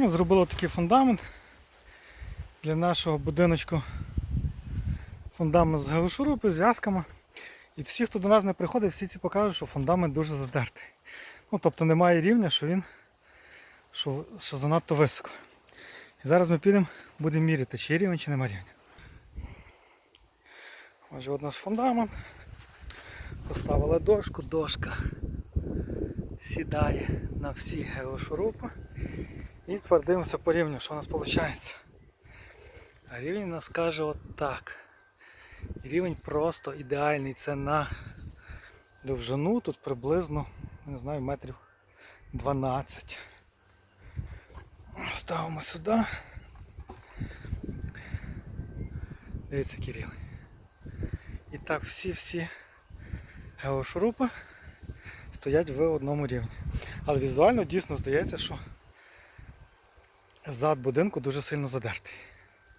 Ну, Зробили такий фундамент для нашого будиночку. Фундамент з геошурупи, з в'язками. І всі, хто до нас не приходить, всі ці покажуть, що фундамент дуже задертий. Ну, тобто немає рівня, що він що, що занадто високо. І зараз ми підемо, будемо міряти, чи є рівень, чи немає рівня. Отже, от у нас фундамент. Поставили дошку, дошка сідає на всі геошурупи. І тепер дивимося по рівню, що у нас виходить. Рівень у нас каже отак. Рівень просто ідеальний. Це на довжину, тут приблизно, не знаю, метрів 12. Ставимо сюди. Дивіться, який рівень. І так всі-всі геошурупи стоять в одному рівні. Але візуально дійсно здається, що зад будинку дуже сильно задертий.